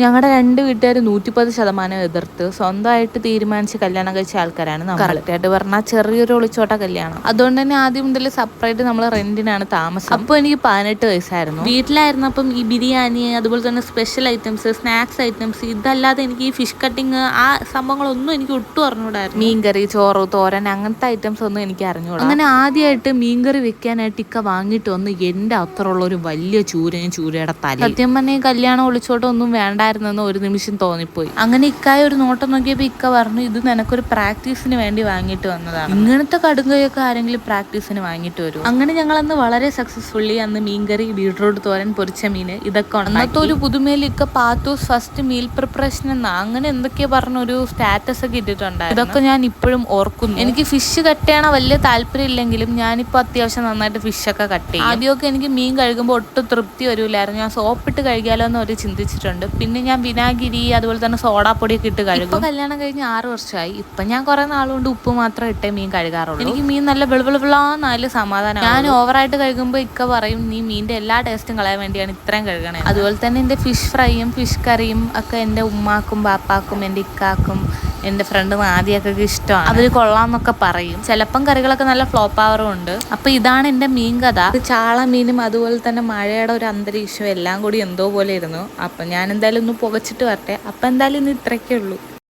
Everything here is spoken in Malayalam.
ഞങ്ങളുടെ രണ്ട് വീട്ടുകാർ നൂറ്റിപ്പത് ശതമാനം എതിർത്ത് സ്വന്തമായിട്ട് തീരുമാനിച്ച് കല്യാണം കഴിച്ച ആൾക്കാരാണ് നമ്മൾ കറക്റ്റായിട്ട് പറഞ്ഞാൽ ചെറിയൊരു ഒളിച്ചോട്ട കല്യാണം. അതുകൊണ്ട് തന്നെ ആദ്യം മുതൽ സെപ്പറേറ്റ് നമ്മൾ റെന്റിനാണ് താമസം. അപ്പോൾ എനിക്ക് പതിനെട്ട് വയസ്സായിരുന്നു. വീട്ടിലായിരുന്നപ്പം ഈ ബിരിയാണി അതുപോലെ തന്നെ സ്പെഷ്യൽ ഐറ്റംസ് സ്നാക്സ് ഐറ്റംസ് ഇതല്ലാതെ എനിക്ക് ഈ ഫിഷ് കട്ടിങ് ആ സംഭവങ്ങളൊന്നും എനിക്ക് ഒട്ടും അറിഞ്ഞൂടായിരുന്നു. മീൻകറി ചോറ് തോരൻ അങ്ങനത്തെ ഐറ്റംസ് ഒന്നും എനിക്ക് അറിഞ്ഞൂടാ. അങ്ങനെ ആദ്യമായിട്ട് മീൻകറി വെക്കാനായിട്ട് ഇക്ക വാങ്ങിയിട്ട് വന്ന് എന്റെ ഉള്ള ഒരു വലിയ ചൂരയും ചൂരയുടെ തല സത്യം പറഞ്ഞാൽ കല്യാണം ഒളിച്ചോട്ടം ഒന്നും വേണ്ടായിരുന്നെന്ന് ഒരു നിമിഷം തോന്നിപ്പോയി. അങ്ങനെ ഇക്കായ ഒരു നോട്ടം നോക്കിയപ്പോൾ ഇക്ക പറഞ്ഞു ഇത് നിനക്കൊരു പ്രാക്ടീസിന് വേണ്ടി വാങ്ങിയിട്ട് വന്നതാണ്. ഇങ്ങനത്തെ കടുങ്കയൊക്കെ ആരെങ്കിലും പ്രാക്ടീസിന് വാങ്ങിയിട്ട് വരും അങ്ങനെ ഞങ്ങൾ അന്ന് വളരെ സക്സസ്ഫുള്ളി അന്ന് മീൻകറി ബീട്രൂട്ട് തോരൻ പൊരിച്ച മീന് ഇതൊക്കെ അന്നത്തെ ഒരു പുതുമയിൽ ഇക്ക പാത്തൂസ് ഫസ്റ്റ് മീൽ പ്രിപ്പറേഷൻ എന്ന അങ്ങനെ എന്തൊക്കെയാ പറഞ്ഞൊരു സ്റ്റാറ്റസ് ഒക്കെ ഇട്ടിട്ടുണ്ടായിരുന്നു. ഇതൊക്കെ ഞാൻ ഇപ്പോഴും ഓർക്കുന്നു. എനിക്ക് ഫിഷ് കട്ട് ചെയ്യണ വലിയ താല്പര്യം ഇല്ലെങ്കിലും ഞാനിപ്പോൾ അത്യാവശ്യം നന്നായിട്ട് ഫിഷ് ഒക്കെ കട്ട് ചെയ്യും. ആദ്യമൊക്കെ എനിക്ക് മീൻ കഴുകുമ്പോൾ ഒട്ടും തൃപ്തി വരില്ലായിരുന്നു ഞാൻ സോപ്പിട്ട് കഴുകിയാലോ എന്ന് അവർ ചിന്തിച്ചിട്ടുണ്ട്. പിന്നെ ഞാൻ വിനാഗിരി അതുപോലെ തന്നെ സോഡാപ്പൊടിയൊക്കെ ഇട്ട് കഴുകും. കല്യാണം കഴിഞ്ഞ് ആറ് വർഷമായി ഇപ്പൊ ഞാൻ കുറെ നാളുകൊണ്ട് ഉപ്പ് മാത്രം ഇട്ടേ മീൻ കഴുകാറുള്ളൂ. എനിക്ക് മീൻ നല്ല വെളുവെളുവിളാന്നാലും സമാധാനം ഞാൻ ഓവറായിട്ട് കഴുകുമ്പോൾ ഇക്ക പറയും നീ മീനിന്റെ എല്ലാ ടേസ്റ്റും കളയാൻ വേണ്ടിയാണ് ഇത്രയും കഴുകണേ അതുപോലെ തന്നെ എന്റെ ഫിഷ് ഫ്രൈയും ഫിഷ് കറിയും ഒക്കെ എന്റെ ഉമ്മാക്കും പാപ്പാക്കും എന്റെ ഇക്കാക്കും എന്റെ ഫ്രണ്ട് ആദ്യമൊക്കെ ഇഷ്ടമാണ് അവർ കൊള്ളാന്നൊക്കെ പറയും ചിലപ്പം കറികളൊക്കെ നല്ല ഫ്ലോപ്പ് ആവറും ഉണ്ട് അപ്പൊ ഇതാണ് എന്റെ മീൻ കഥ ചാള മീനും അതുപോലെ തന്നെ മഴയുടെ ഒരു അന്തരീക്ഷം എല്ലാം കൂടി എന്തോ പോലെ ഇരുന്നു അപ്പൊ ഞാൻ എന്തായാലും ഒന്ന് പുകച്ചിട്ട് വരട്ടെ. അപ്പോൾ എന്തായാലും ഇന്ന് ഇത്രയൊക്കെ ഉള്ളൂ